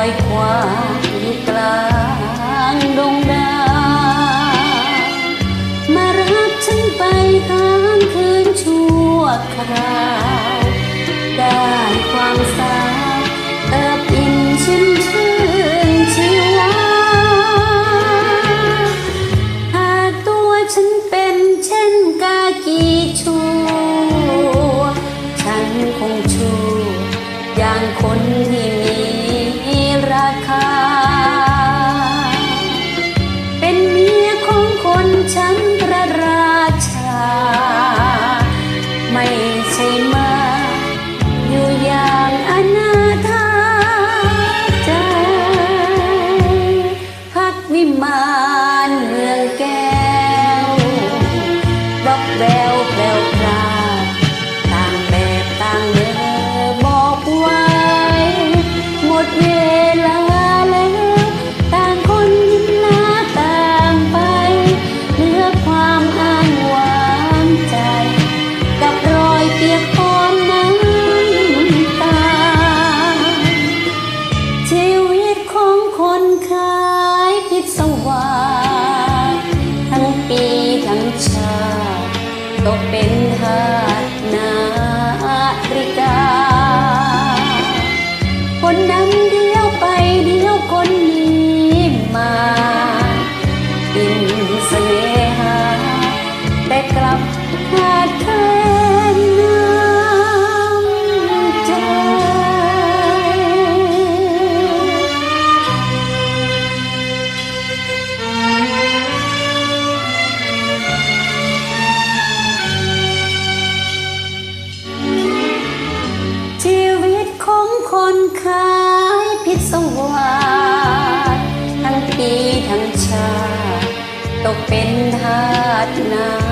อยควางอยู่กลางดงดาวมารับฉันไปค้างคืนชั่วคราว ได้ความสาเติบอิ่มชื่นชื่นชีวาหากตัวฉันเป็นเช่นกากีชัวฉันคงชูอย่างคนที่านเมืองแก้ ตกเป็น คนขายพิศวาสทั้งปีทั้งชาติตกเป็นทาสนา